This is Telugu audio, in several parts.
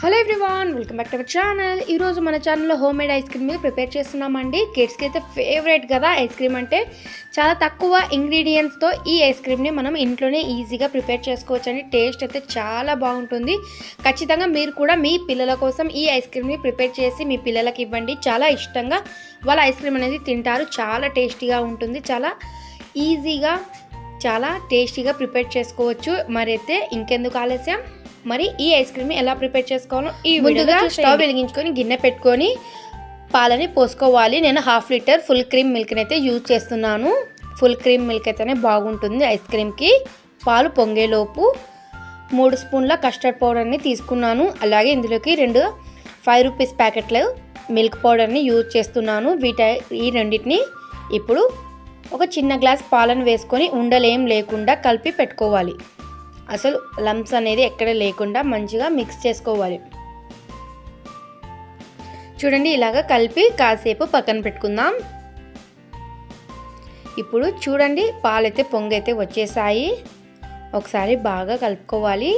Hello everyone welcome back to our channel. ఈరోజు మన ఛానల్లో హోమ్ మేడ్ ఐస్ క్రీమ్ మీద ప్రిపేర్ చేస్తున్నామండి. కిడ్స్కి అయితే ఫేవరెట్ కదా ఐస్ క్రీమ్ అంటే. చాలా తక్కువ ఇంగ్రీడియంట్స్తో ఈ ఐస్ క్రీమ్ని మనం ఇంట్లోనే ఈజీగా ప్రిపేర్ చేసుకోవచ్చు అండి టేస్ట్ అయితే చాలా బాగుంటుంది. ఖచ్చితంగా మీరు కూడా మీ పిల్లల కోసం ఈ ఐస్ క్రీమ్ని ప్రిపేర్ చేసి మీ పిల్లలకి ఇవ్వండి. చాలా ఇష్టంగా వాళ్ళ ఐస్ క్రీమ్ అనేది తింటారు. చాలా టేస్టీగా ఉంటుంది. చాలా ఈజీగా చాలా టేస్టీగా ప్రిపేర్ చేసుకోవచ్చు. మరి అయితే ఇంకెందుకు ఆలస్యం? మరి ఈ ఐస్ క్రీమ్ ఎలా ప్రిపేర్ చేసుకోవాలో ఈ ముందుగా స్టవ్ వెలిగించుకొని గిన్నె పెట్టుకొని పాలని పోసుకోవాలి. నేను హాఫ్ లీటర్ ఫుల్ క్రీమ్ మిల్క్ని అయితే యూజ్ చేస్తున్నాను. ఫుల్ క్రీమ్ మిల్క్ అయితేనే బాగుంటుంది ఐస్ క్రీమ్కి. పాలు పొంగేలోపు మూడు స్పూన్ల కస్టర్డ్ పౌడర్ని తీసుకున్నాను. అలాగే ఇందులోకి రెండు ఫైవ్ రూపీస్ ప్యాకెట్లు మిల్క్ పౌడర్ని యూజ్ చేస్తున్నాను. వీట ఈ రెండింటిని ఇప్పుడు ఒక చిన్న గ్లాస్ పాలను వేసుకొని ఉండలేం లేకుండా కలిపి పెట్టుకోవాలి. అసలు లంప్స్ అనేది ఎక్కడ లేకుండా మంచిగా మిక్స్ చేసుకోవాలి. చూడండి ఇలాగ కలిపి కాసేపు పక్కన పెట్టుకుందాం. ఇప్పుడు చూడండి పాలైతే పొంగైతే వచ్చేసాయి. ఒకసారి బాగా కలుపుకోవాలి.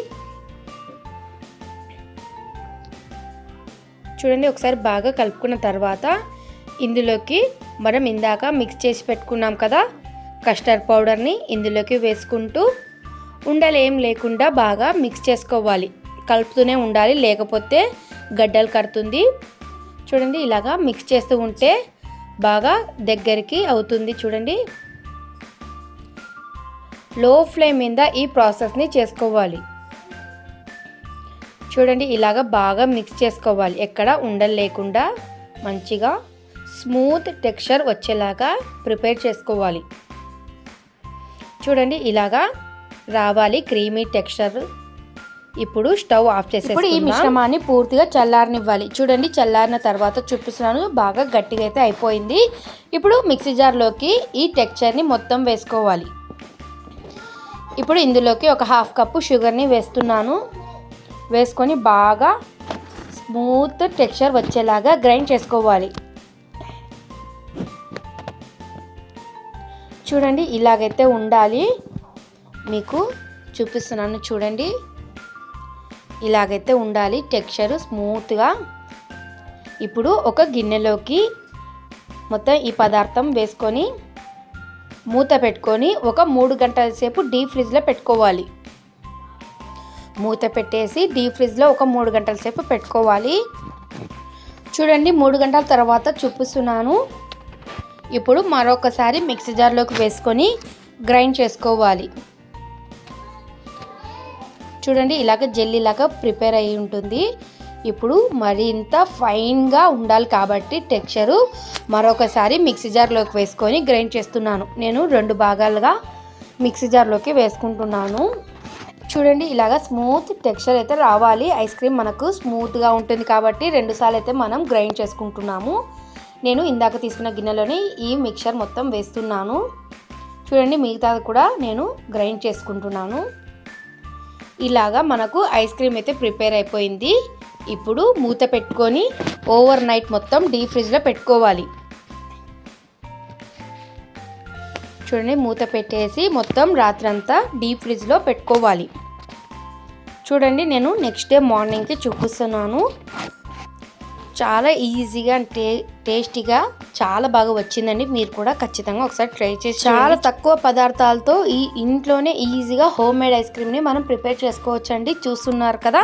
చూడండి ఒకసారి బాగా కలుపుకున్న తర్వాత ఇందులోకి మనం ఇందాక మిక్స్ చేసి పెట్టుకున్నాం కదా కస్టర్డ్ పౌడర్ని ఇందులోకి వేసుకుంటూ ఉండలు ఏం లేకుండా బాగా మిక్స్ చేసుకోవాలి. కలుపుతూనే ఉండాలి లేకపోతే గడ్డలు కడుతుంది. చూడండి ఇలాగా మిక్స్ చేస్తూ ఉంటే బాగా దగ్గరికి అవుతుంది చూడండి. లో ఫ్లేమ్ మీద ఈ ప్రాసెస్ని చేసుకోవాలి. చూడండి ఇలాగ బాగా మిక్స్ చేసుకోవాలి. ఎక్కడ ఉండలు లేకుండా మంచిగా స్మూత్ టెక్స్చర్ వచ్చేలాగా ప్రిపేర్ చేసుకోవాలి. చూడండి ఇలాగా రావాలి క్రీమీ టెక్స్చర్. ఇప్పుడు స్టవ్ ఆఫ్ చేసేసి ఇప్పుడు ఈ మిశ్రమాన్ని పూర్తిగా చల్లారనివ్వాలి. చూడండి చల్లారిన తర్వాత చూపిస్తున్నాను. బాగా గట్టిగా అయితే అయిపోయింది. ఇప్పుడు మిక్సీ జార్లోకి ఈ టెక్స్చర్ని మొత్తం వేసుకోవాలి. ఇప్పుడు ఇందులోకి ఒక హాఫ్ కప్పు షుగర్ని వేస్తున్నాను. వేసుకొని బాగా స్మూత్ టెక్స్చర్ వచ్చేలాగా గ్రైండ్ చేసుకోవాలి. చూడండి ఇలాగైతే ఉండాలి. మీకు చూపిస్తున్నాను చూడండి. ఇలాగైతే ఉండాలి టెక్స్చర్ స్మూత్గా. ఇప్పుడు ఒక గిన్నెలోకి మొత్తం ఈ పదార్థం వేసుకొని మూత పెట్టుకొని ఒక మూడు గంటల సేపు డీప్ ఫ్రిడ్జ్లో పెట్టుకోవాలి. మూత పెట్టేసి డీప్ ఫ్రిడ్జ్లో ఒక మూడు గంటల సేపు పెట్టుకోవాలి. చూడండి మూడు గంటల తర్వాత చూపిస్తున్నాను. ఇప్పుడు మరొకసారి మిక్సీ జార్లోకి వేసుకొని గ్రైండ్ చేసుకోవాలి. చూడండి ఇలాగ జెల్లీ లాగా ప్రిపేర్ అయి ఉంటుంది. ఇప్పుడు మరింత ఫైన్గా ఉండాలి కాబట్టి టెక్స్చరు మరొకసారి మిక్సీ జార్లోకి వేసుకొని గ్రైండ్ చేస్తున్నాను. నేను రెండు భాగాలుగా మిక్సీ జార్లోకి వేసుకుంటున్నాను. చూడండి ఇలాగ స్మూత్ టెక్స్చర్ అయితే రావాలి. ఐస్ క్రీమ్ మనకు స్మూత్గా ఉంటుంది కాబట్టి రెండుసార్లు అయితే మనం గ్రైండ్ చేసుకుంటున్నాము. నేను ఇందాక తీసుకున్న గిన్నెలోని ఈ మిక్చర్ మొత్తం వేస్తున్నాను. చూడండి మిగతాది కూడా నేను గ్రైండ్ చేసుకుంటున్నాను. ఇలాగా మనకు ఐస్ క్రీమ్ అయితే ప్రిపేర్ అయిపోయింది. ఇప్పుడు మూత పెట్టుకొని ఓవర్ నైట్ మొత్తం డీప్ ఫ్రిడ్జ్లో పెట్టుకోవాలి. చూడండి మూత పెట్టేసి మొత్తం రాత్రంతా డీప్ ఫ్రిడ్జ్లో పెట్టుకోవాలి. చూడండి నేను నెక్స్ట్ డే మార్నింగ్కి చూపిస్తున్నాను. చాలా ఈజీగా టే టేస్టీగా చాలా బాగా వచ్చిందండి. మీరు కూడా ఖచ్చితంగా ఒకసారి ట్రై చేసి చాలా తక్కువ పదార్థాలతో ఈ ఇంట్లోనే ఈజీగా హోమ్ మేడ్ ఐస్ క్రీమ్ని మనం ప్రిపేర్ చేసుకోవచ్చు అండి చూస్తున్నారు కదా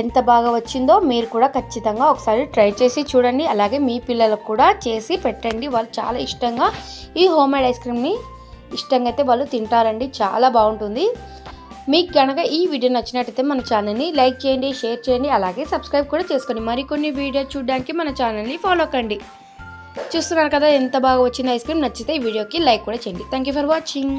ఎంత బాగా వచ్చిందో మీరు కూడా ఖచ్చితంగా ఒకసారి ట్రై చేసి చూడండి. అలాగే మీ పిల్లలకు కూడా చేసి పెట్టండి. వాళ్ళు చాలా ఇష్టంగా ఈ హోమ్ మేడ్ ఐస్ క్రీమ్ని ఇష్టంగా అయితే వాళ్ళు తింటారండి. చాలా బాగుంటుంది. మీకు కనుక ఈ వీడియో నచ్చినట్టయితే మన ఛానల్ని లైక్ చేయండి షేర్ చేయండి అలాగే సబ్స్క్రైబ్ కూడా చేసుకోండి మరికొన్ని వీడియో చూడడానికి మన ఛానల్ని ఫాలో కండి. చూస్తున్నారు కదా ఎంత బాగా వచ్చింది ఐస్ క్రీమ్ నచ్చితే ఈ వీడియోకి లైక్ కూడా చేయండి. Thank for watching